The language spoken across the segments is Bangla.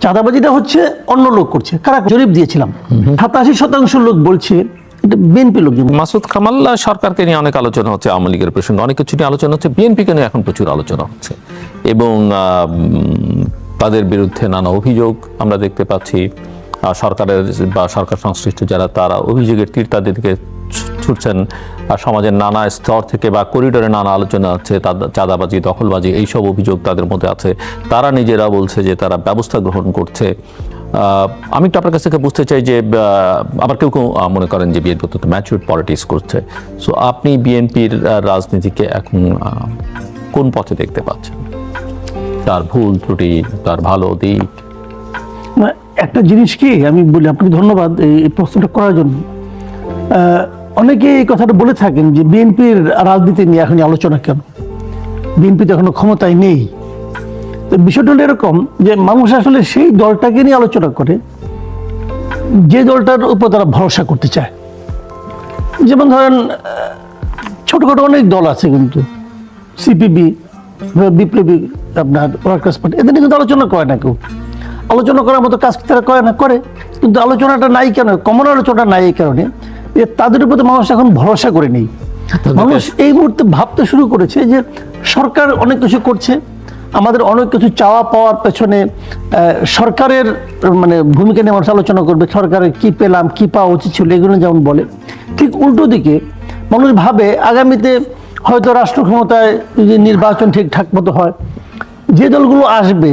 চাঁদাবাজিটা হচ্ছে অন্য লোক করছে। কারা জরিপ দিয়েছিলাম। সাতাশি শতাংশ লোক বলছে, এটা বিএনপি লোকজন মাসুদ কামাল সরকারকে নিয়ে অনেক আলোচনা হচ্ছে, আওয়ামী লীগের প্রসঙ্গে অনেক কিছু নিয়ে আলোচনা হচ্ছে, বিএনপিকে নিয়ে এখন প্রচুর আলোচনা হচ্ছে। এবং তাদের বিরুদ্ধে নানা অভিযোগ আমরা দেখতে পাচ্ছি। সরকারের বা সরকার সংশ্লিষ্ট যারা, তারা অভিযোগের তীর তাদের দিকে ছু- ছুটছেন সমাজের নানা স্তর থেকে বা করিডোরে নানা আলোচনা আছে চাঁদাবাজি, দখলবাজি, এইসব অভিযোগ তাদের মধ্যে আছে। তারা নিজেরা বলছে যে তারা ব্যবস্থা গ্রহণ করছে। আমি একটু আপনার কাছ থেকে বুঝতে চাই যে আবার কেউ কেউ মনে করেন যে বিএনপি অত্যন্ত ম্যাচুর পলিটিক্স করছে। সো আপনি বিএনপির রাজনীতিকে এখন কোন পথে দেখতে পাচ্ছেন? তার ভুল ত্রুটি, তার ভালো দিক? একটা জিনিস কি, আমি বলি আপনাকে ধন্যবাদ এই প্রশ্নটা করার জন্য। অনেকে এই কথাটা বলে থাকেন যে বিএনপির রাজনীতি নিয়ে এখন আলোচনা কেন? বিএনপি তো এখনও ক্ষমতায় নেই। তো বিষয়টা হলো এরকম যে মানুষ আসলে সেই দলটাকে নিয়ে আলোচনা করে, যে দলটার উপর তারা ভরসা করতে চায়। যেমন ধরেন ছোটখাটো অনেক দল আছে কিন্তু, সিপিবি, বিপ্লবী আপনার ওয়ার্কার্স পার্টি, এদের নিয়ে কিন্তু আলোচনা করে না কেউ। আলোচনা করার মতো কাজ তারা করে না, করে। কিন্তু আলোচনাটা নাই কেন? কমন আলোচনা নাই এই কারণে। তাদের উপর মানুষ এখন ভরসা করে নেই। মানুষ এই মুহূর্তে ভাবতে শুরু করেছে যে সরকার অনেক কিছু করছে আমাদের অনেক কিছু চাওয়া পাওয়ার পেছনে সরকারের মানে ভূমিকা নিয়ে মানুষ আলোচনা করবে সরকারের কি পেলাম কি পাওয়া উচিত ছিল এগুলো যেমন বলে। ঠিক উল্টো দিকে মানুষ ভাবে আগামীতে হয়তো রাষ্ট্র ক্ষমতায় যদি নির্বাচন ঠিকঠাক মতো হয় যে দলগুলো আসবে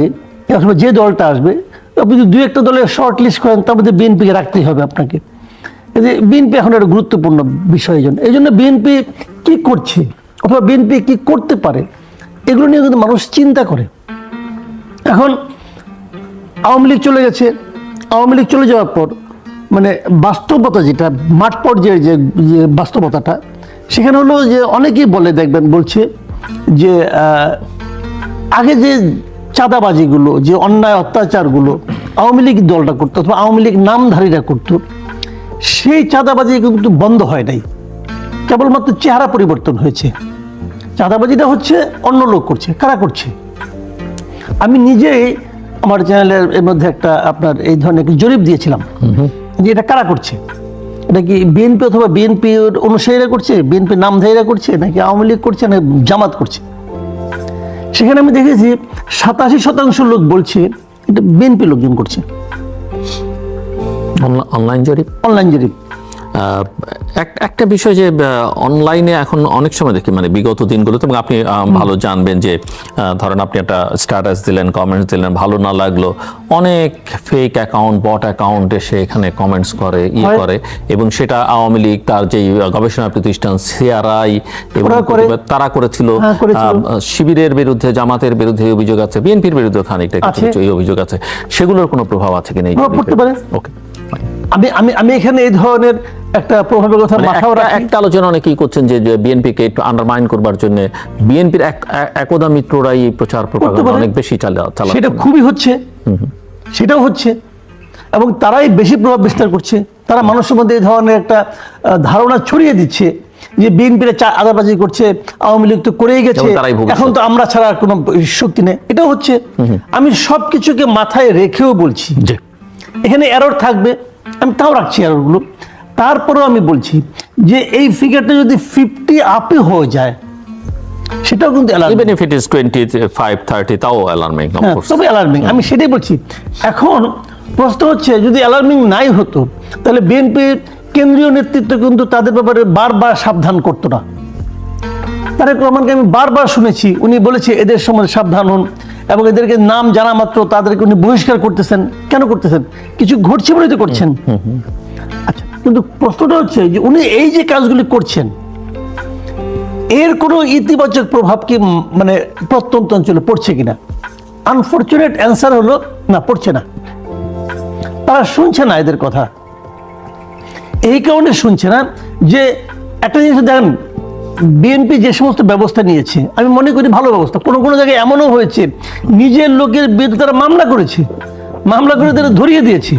অথবা যে দলটা আসবে আপনি যদি দু একটা দলের শর্ট লিস্ট করেন তার মধ্যে বিএনপিকে রাখতেই হবে আপনাকে। যে বিএনপি এখন একটা গুরুত্বপূর্ণ বিষয় জন্য। এই জন্য বিএনপি কী করছে অথবা বিএনপি কী করতে পারে, এগুলো নিয়ে কিন্তু মানুষ চিন্তা করে। এখন আওয়ামী লীগ চলে গেছে। আওয়ামী লীগ চলে যাওয়ার পর মানে বাস্তবতা যেটা, মাঠ পর্যায়ে যে যে বাস্তবতাটা, সেখানে হলো যে অনেকেই বলে, দেখবেন বলছে যে আগে যে চাঁদাবাজিগুলো, যে অন্যায় অত্যাচারগুলো আওয়ামী লীগ দলটা করতো অথবা আওয়ামী লীগ নামধারীরা করতো সেই চাঁদাবাজি কিন্তু বন্ধ হয় নাই। কেবলমাত্র চেহারা পরিবর্তন হয়েছে। চাঁদাবাজিটা হচ্ছে অন্য লোক করছে কারা করছে? আমি নিজেই আমার চ্যানেলের এর মধ্যে একটা আপনার এই ধরনের একটা জরিপ দিয়েছিলাম। যে এটা কারা করছে? এটা কি বিএনপি অথবা বিএনপির অনুসারীরা করছে বিএনপির নামধারীরা করছে নাকি আওয়ামী লীগ করছে না জামাত করছে? সেখানে আমি দেখেছি সাতাশি শতাংশ লোক বলছে এটা বিএনপি লোকজন করছে। অনলাইন জরিপ? অনলাইন জরিপ। একটা বিষয় যে অনলাইনে এখন অনেক সময় দেখি মানে বিগত দিনগুলোতে এবং আপনি ভালো জানবেন যে ধরেন আপনি একটা স্ট্যাটাস দিলেন কমেন্টস দিলেন ভালো না লাগল অনেক ফেক অ্যাকাউন্ট বট অ্যাকাউন্ট এসে এখানে কমেন্টস করে ইয়ে করে এবং সেটা আওয়ামী লীগ তার যে গবেষণা প্রতিষ্ঠান সিআরআই এবং। তারা করেছিল। হ্যাঁ, শিবিরের বিরুদ্ধে জামাতের বিরুদ্ধে অভিযোগ আছে বিএনপির বিরুদ্ধে খানিকটা কিছু অভিযোগ আছে সেগুলোর কোনো প্রভাব আছে কিনা পড়তে পারে। ওকে আমি আমি আমি এখানে এই ধরনের একটা প্রভাবের কথা মানে মাথাও একটা- আলোচনা অনেকেই করছেন যে বিএনপিকে একটু আন্ডারমাইন করবার জন্য। বিএনপির একদা মিত্ররাই এই প্রচার প্রপাগান্ডা অনেক বেশি চালা চালা সেটা খুবই হচ্ছে। সেটাও হচ্ছে। এবং তারাই বেশি প্রভাব বিস্তার করছে। তারা মানুষের মধ্যে এই ধরনের একটা ধারণা ছড়িয়ে দিচ্ছে যে বিএনপির আদাবাজি করছে আওয়ামী লীগ তো করেই গেছে। এখন তো আমরা ছাড়া আর কোনো শক্তি নেই। এটাও হচ্ছে। আমি সব কিছুকে মাথায় রেখেও বলছি। জি। এখানে এরর থাকবে। আমি তাও রাখছি এররগুলো তারপরেও আমি বলছি যে এই ফিগারটা যদি ফিফটি আপে হয়ে যায় সেটাও কিন্তু। Even if it is twenty five thirty তাও অ্যালার্মিং তবে অ্যালার্মিং আমি সেটাই বলছি। এখন প্রশ্ন হচ্ছে যদি অ্যালার্মিং নাই হতো তাহলে বিএনপির কেন্দ্রীয় নেতৃত্ব কিন্তু তাদের ব্যাপারে বারবার সাবধান করতো না। তারেক রহমানকে আমি বারবার শুনেছি উনি বলেছে এদের সম্বন্ধে সাবধান হন। এবং এদেরকে নাম জানা মাত্র তাদেরকে উনি বহিষ্কার করতেছেন। কেন করতেছেন? কিছু ঘটছে বলে তো করছেন। আচ্ছা কিন্তু প্রশ্নটা হচ্ছে যে উনি এই যে কাজগুলি করছেন এর কোনো ইতিবাচক প্রভাব কি মানে প্রত্যন্ত অঞ্চলে পড়ছে কিনা? আনফর্চুনেট অ্যান্সার হলো না পড়ছে না। তারা শুনছে না এদের কথা। এই কারণে শুনছে না যে একটা জিনিস দেখেন বিএনপি যে সমস্ত ব্যবস্থা নিয়েছে, আমি মনে করি ভালো ব্যবস্থা। কোনো কোনো জায়গায় এমনও হয়েছে, নিজের লোকের বিরুদ্ধে তারা মামলা করেছে। মামলা করে তারা ধরিয়ে দিয়েছে।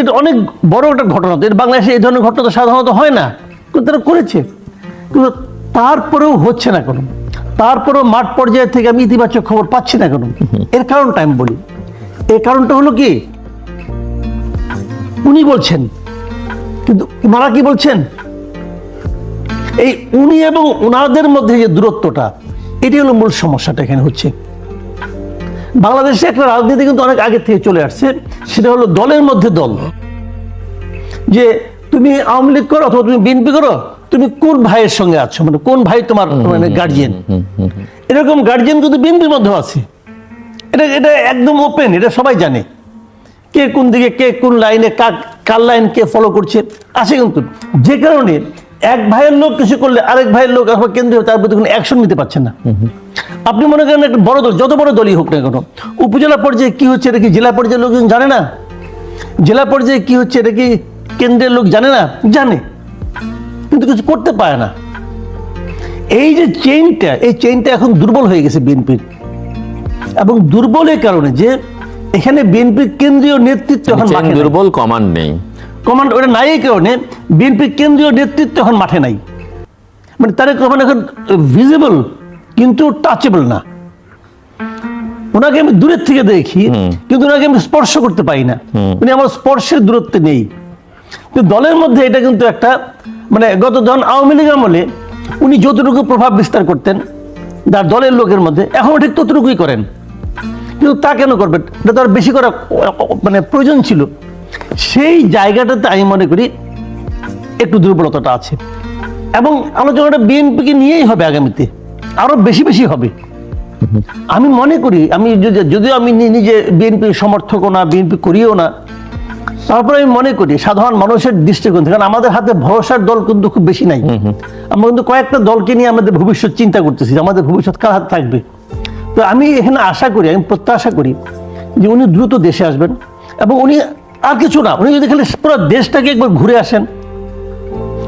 এটা অনেক বড় একটা ঘটনা তো। এটা বাংলাদেশে এই ধরনের ঘটনা তো সাধারণত হয় না। কিন্তু তারা করেছে। কিন্তু তারপরেও হচ্ছে না কোনো? তারপরেও মাঠ পর্যায়ে থেকে আমি ইতিবাচক খবর পাচ্ছি না কোনো? এর কারণটা আমি বলি। এর কারণটা হলো কি? উনি বলছেন, কিন্তু ওনারা কি বলছেন? এই উনি এবং ওনাদের মধ্যে যে দূরত্বটা এটি হলো মূল সমস্যাটা এখানে হচ্ছে। বাংলাদেশে একটা রাজনীতি কিন্তু অনেক আগে থেকে চলে আসছে সেটা হলো দলের মধ্যে দল। যে তুমি আওয়ামী লীগ করো অথবা তুমি বিএনপি করো তুমি কোন ভাইয়ের সঙ্গে আছো? মানে কোন ভাই তোমার মানে গার্জিয়ান এরকম গার্জিয়ান কিন্তু বিএনপির মধ্যে আছে। এটা এটা একদম ওপেন এটা সবাই জানে। কে কোন দিকে কে কোন লাইনে কার লাইন কে ফলো করছে আছে কিন্তু। যে কারণে এক ভাইয়ের লোক কিছু করলে আরেক ভাইয়ের লোক অথবা কেন্দ্রীয় তার প্রতি কোনো অ্যাকশন নিতে পারছেন না। আপনি মনে করেন একটা বড় দল যত বড় দলই হোক না কেন উপজেলা পর্যায়ে কি হচ্ছে এটা কি জেলা পর্যায়ের লোকজন জানে না? জেলা পর্যায়ে কি হচ্ছে এটা কি কেন্দ্রের লোক জানে না? জানে। কিন্তু কিছু করতে পারে না। এই যে চেইনটা এই চেইনটা এখন দুর্বল হয়ে গেছে বিএনপির এবং দুর্বলের কারণে যে এখানে বিএনপির কেন্দ্রীয় নেতৃত্ব এখন। দুর্বল কমান্ড নেই। কমান্ড ওটা নাই কারণে বিএনপির কেন্দ্রীয় নেতৃত্ব এখন মাঠে নাই। মানে তারেক রহমান এখন ভিজিবল কিন্তু টাচেবল না। ওনাকে আমি দূরের থেকে দেখি কিন্তু ওনাকে আমি স্পর্শ করতে পারি না। মানে আমার স্পর্শের দূরত্বে নেই। দলের মধ্যে এটা কিন্তু একটা মানে গত যখন আওয়ামী লীগ আমলে উনি যতটুকু প্রভাব বিস্তার করতেন তার দলের লোকের মধ্যে এখনও ঠিক ততটুকুই করেন। কিন্তু তা কেন করবেন এটা তো আর বেশি করা মানে প্রয়োজন ছিল। সেই জায়গাটাতে আমি মনে করি একটু দুর্বলতাটা আছে। এবং আলোচনাটা বিএনপিকে নিয়েই হবে আগামীতে। আরও বেশি বেশি হবে। আমি মনে করি আমি যদি- যদিও আমি নিজে বিএনপির সমর্থকও না বিএনপি করিও না তারপরে আমি মনে করি সাধারণ মানুষের দৃষ্টিকোণ থেকে কারণ আমাদের হাতে ভরসার দল কিন্তু খুব বেশি নাই। আমরা কিন্তু কয়েকটা দলকে নিয়ে আমাদের ভবিষ্যৎ চিন্তা করতেছি আমাদের ভবিষ্যৎ কার হাতে থাকবে। তো আমি এখানে আশা করি আমি প্রত্যাশা করি যে উনি দ্রুত দেশে আসবেন এবং উনি আর কিছু না। উনি যদি খালি পুরো দেশটাকে একবার ঘুরে আসেন,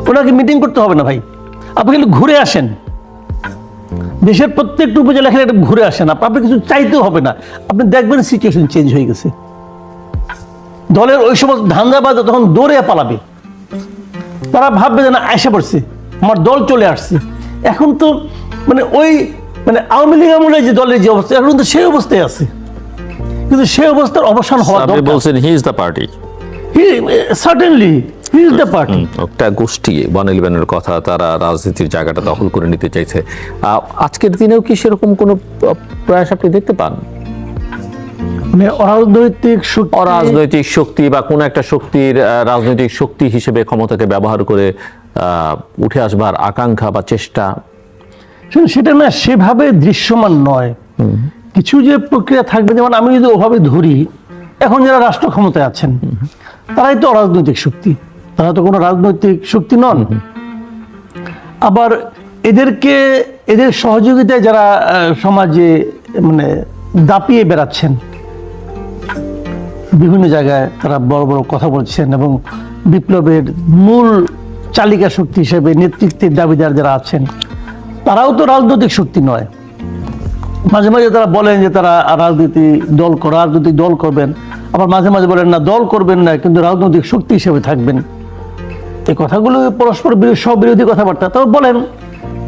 ওনাকে মিটিং করতে হবে না ভাই। আপনি খালি ঘুরে আসেন। দেশের প্রত্যেকটা উপজেলা খালি একটা ঘুরে আসেন। আপ- আপনি কিছু চাইতেও হবে না। আপনি দেখবেন সিচুয়েশন চেঞ্জ হয়ে গেছে। দলের ওই সমস্ত ধান্দাবাজ তখন দৌড়ে পালাবে। তারা ভাববে যে না, আয়সা পড়ছে। আমার দল চলে আসছে। এখন তো মানে ওই মানে আওয়ামী লীগ আমলে যে দলের যে অবস্থা, এখন তো সেই অবস্থায় আছে। কিন্তু সেই অবস্থার অবসান হওয়া আপনি বলছেন he is the party he certainly he is the party একটা গোষ্ঠী ওয়ান ইলেভেনের কথা তারা রাজনীতির জায়গাটা দখল করে নিতে চাইছে। আজকের দিনেও কি সেরকম কোনো প্রয়াস আপনি দেখতে পান? মানে অরাজনৈতিক শক্তি অরাজনৈতিক শক্তি বা কোনো একটা শক্তির রাজনৈতিক শক্তি হিসেবে ক্ষমতাকে ব্যবহার করে উঠে আসবার আকাঙ্ক্ষা বা চেষ্টা। সেটা না সেভাবে দৃশ্যমান নয়। কিছু যে প্রক্রিয়া থাকবে, যেমন আমি যদি ওভাবে ধরি, এখন যারা রাষ্ট্র ক্ষমতায় আছেন, তারাই তো অরাজনৈতিক শক্তি। তারা তো কোনো রাজনৈতিক শক্তি নন। আবার এদেরকে, এদের সহযোগিতায় যারা সমাজে মানে দাপিয়ে বেড়াচ্ছেন, বিভিন্ন জায়গায় তারা বড় বড় কথা বলছেন এবং বিপ্লবের মূল চালিকা শক্তি হিসেবে নেতৃত্বের দাবিদার যারা আছেন, তারাও তো রাজনৈতিক শক্তি নয়। মাঝে মাঝে তারা বলেন যে তারা রাজনীতি দল কর রাজনৈতিক দল করবেন। আবার মাঝে মাঝে বলেন না দল করবেন না কিন্তু রাজনৈতিক শক্তি হিসেবে থাকবেন। এই কথাগুলো পরস্পর বিরোধী বিরোধী কথাবার্তা তাও বলেন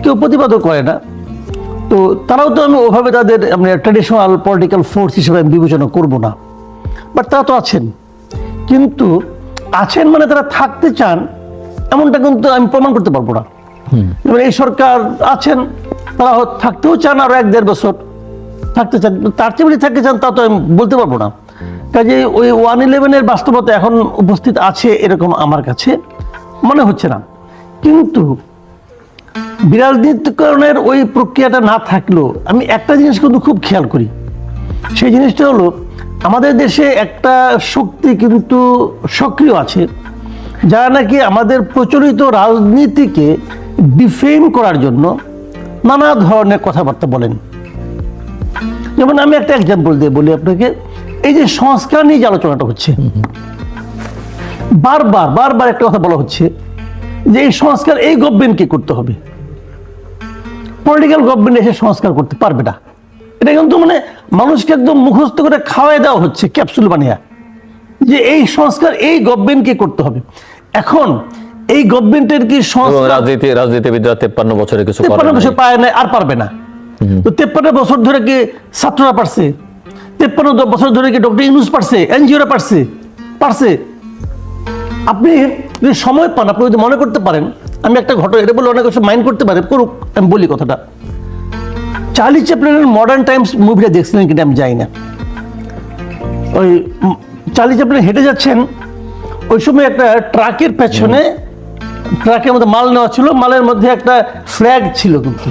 কেউ প্রতিবাদও করে না। তো তারাও তো আমি ওভাবে তাদের মানে ট্র্যাডিশনাল পলিটিক্যাল ফোর্স হিসেবে আমি বিবেচনা করব না। বাট তারা তো আছেন। কিন্তু আছেন মানে তারা থাকতে চান এমনটা কিন্তু আমি প্রমাণ করতে পারব না। এই সরকার আছেন তারা থাকতেও চান আরও এক দেড় বছর। থাকতে চান, তার চেয়ে বেশি থাকতে চান, তা তো আমি বলতে পারব না। কাজে ওই ওয়ান ইলেভেনের বাস্তবতা এখন উপস্থিত আছে এরকম আমার কাছে মনে হচ্ছে না। কিন্তু বিরাজনীতিকরণের ওই প্রক্রিয়াটা না থাকলেও আমি একটা জিনিস কিন্তু খুব খেয়াল করি। সেই জিনিসটা হলো, আমাদের দেশে একটা শক্তি কিন্তু সক্রিয় আছে, যারা নাকি আমাদের প্রচলিত রাজনীতিকে ডিফেম করার জন্য নানা ধরনের কথাবার্তা বলেন। যেমন আমি একটা এক্সাম্পল দিয়ে বলি আপনাকে এই যে সংস্কার নিয়ে যে আলোচনাটা হচ্ছে বারবার বারবার একটা কথা বলা হচ্ছে যে এই সংস্কার এই গভর্নমেন্টকে করতে হবে। পলিটিক্যাল গভর্নমেন্ট এসে সংস্কার করতে পারবে না। এটা কিন্তু মানে মানুষকে একদম মুখস্থ করে খাওয়াই দেওয়া হচ্ছে ক্যাপসুল বানিয়ে। যে এই সংস্কার এই গভর্নমেন্টকে করতে হবে। এখন এই গভর্নমেন্টের কি সংস্কার রাজনীতি রাজনীতিবিদরা তেপ্পান্ন বছরে কিছু তেপ্পান্ন বছর পায় না আর পারবে না। তো তেপ্পান্ন বছর ধরে কি ছাত্ররা পারছে? তেপ্পান্ন বছর ধরে কি ডক্টর ইউনুস পারছে? এনজিওরা পারছে? পারছে। আপনি যদি সময় পান আপনি যদি মনে করতে পারেন আমি একটা ঘটনা এটা বলে অনেক কিছু মাইন্ড করতে পারে করুক আমি বলি কথাটা। চার্লি চ্যাপলিনের মডার্ন টাইমস মুভিটা দেখছিলেন কিনা আমি যাই না। ওই চার্লি চ্যাপলিন হেঁটে যাচ্ছেন ওই সময় একটা ট্রাকের পেছনে ট্রাকের মধ্যে মাল নেওয়া ছিল মালের মধ্যে একটা ফ্ল্যাগ ছিল কিন্তু।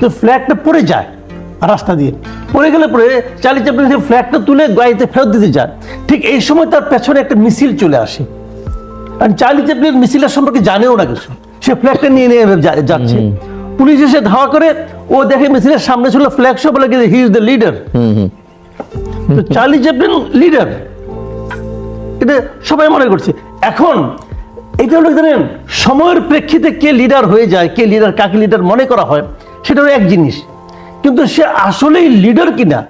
তো ফ্ল্যাগটা পড়ে যায় রাস্তা দিয়ে। পড়ে গেলে পরে চার্লি চ্যাপলিন সেই ফ্ল্যাটটা তুলে গাড়িতে ফেরত দিতে যায় ঠিক এই সময় তার পেছনে একটা মিছিল চলে আসে। আর চার্লি চ্যাপলিন মিছিলের সম্পর্কে জানেও না কিছু। সে ফ্ল্যাগটা নিয়ে নিয়ে যাচ্ছে। পুলিশ এসে ধাওয়া করে ও দেখে মিছিলের সামনে ছিল ফ্ল্যাগ শো বলে হি ইজ দ্য লিডার তো চার্লি চ্যাপলিন লিডার এটা সবাই মনে করছে। এখন এটা হলো জানেন? সময়ের প্রেক্ষিতে কে লিডার হয়ে যায় কে লিডার কাকে লিডার মনে করা হয় সেটা হলো এক জিনিস। কিন্তু সে আসলেই লিডার কিনা,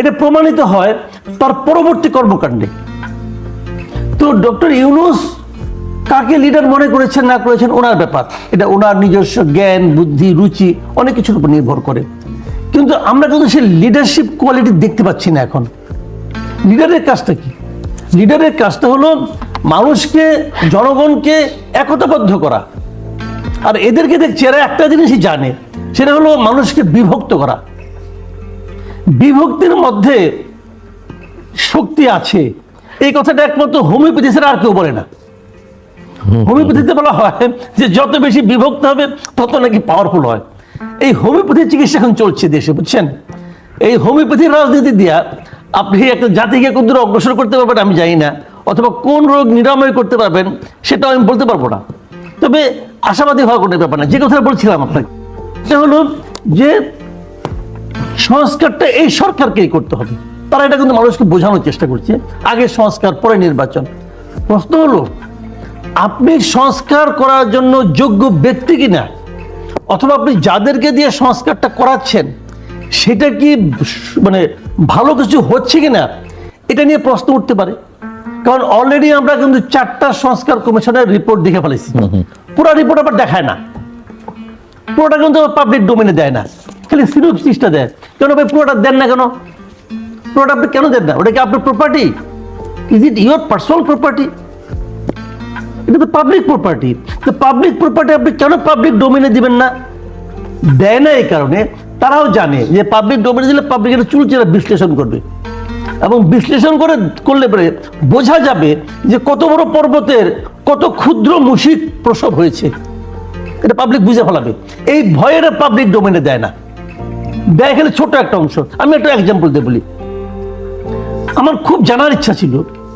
এটা প্রমাণিত হয় তার পরবর্তী কর্মকাণ্ডে। তো ডক্টর ইউনুস কাকে লিডার মনে করেছেন, না করেছেন, ওনার ব্যাপার। এটা ওনার নিজস্ব জ্ঞান, বুদ্ধি, রুচি, অনেক কিছুর উপর নির্ভর করে। কিন্তু আমরা কিন্তু সেই লিডারশিপ কোয়ালিটি দেখতে পাচ্ছি না এখন। লিডারের কাজটা কি? লিডারের কাজটা হলো মানুষকে, জনগণকে একতাবদ্ধ করা। আর এদেরকে দেখছি, এরা একটা জিনিসই জানে সেটা হলো মানুষকে বিভক্ত করা। বিভক্তির মধ্যে শক্তি আছে। এই কথাটা একমাত্র হোমিওপ্যাথি ছাড়া আর কেউ বলে না। হোমিওপ্যাথিতে বলা হয় যে যত বেশি বিভক্ত হবে, তত নাকি পাওয়ারফুল হয়। এই হোমিওপ্যাথি চিকিৎসা এখন চলছে দেশে, বুঝছেন? এই হোমিওপ্যাথির রাজনীতি দিয়া আপনি একটা জাতিকে কতদূর অগ্রসর করতে পারবেন আমি জানি না, অথবা কোন রোগ নিরাময় করতে পারবেন, সেটাও আমি বলতে পারব না। তবে আশাবাদী হওয়ার কোনো ব্যাপার না, যে কথা বলছিলাম আপনাকে। সেটা হলো যে সংস্কারটা এই সরকারকেই করতে হবে। তারা এটা কিন্তু মানুষকে বোঝানোর চেষ্টা করছে। আগে সংস্কার পরে নির্বাচন। প্রশ্ন হলো আপনি সংস্কার করার জন্য যোগ্য ব্যক্তি কিনা? অথবা আপনি যাদেরকে দিয়ে সংস্কারটা করাচ্ছেন সেটা কি মানে ভালো কিছু হচ্ছে কিনা? এটা নিয়ে প্রশ্ন উঠতে পারে। কারণ অলরেডি আমরা কিন্তু চারটা সংস্কার কমিশনের রিপোর্ট দেখে ফেলেছি। পুরো রিপোর্ট আবার দেখায় না। পুরোটা কিন্তু পাবলিক ডোমেনে দেয় না। খালি সিনোপসিসটা দেয়। কেন ভাই পুরোটা দেন না কেন? পুরোটা আপনি কেন দেন না? ওটা কি আপনার property is it your personal property এটা তো পাবলিক প্রপার্টি তো পাবলিক প্রপার্টি আপনি কেন পাবলিক ডোমেনে দিবেন না? দেয় না এই কারণে। তারাও জানে যে পাবলিক ডোমেনে দিলে পাবলিক এটা চুলচেরা বিশ্লেষণ করবে। এবং বিশ্লেষণ করে করলে পরে বোঝা যাবে যে কত বড় পর্বতের কত ক্ষুদ্র মুশিক প্রসব হয়েছে। এটা পাবলিক বুঝে ফেলাবে। এই ভয়ের পাবলিক ডোমেনে দেয় না। দেয় খেলে ছোট একটা অংশ। আমি একটা এক্সাম্পল দিয়ে বলি। আমার খুব জানার ইচ্ছা ছিল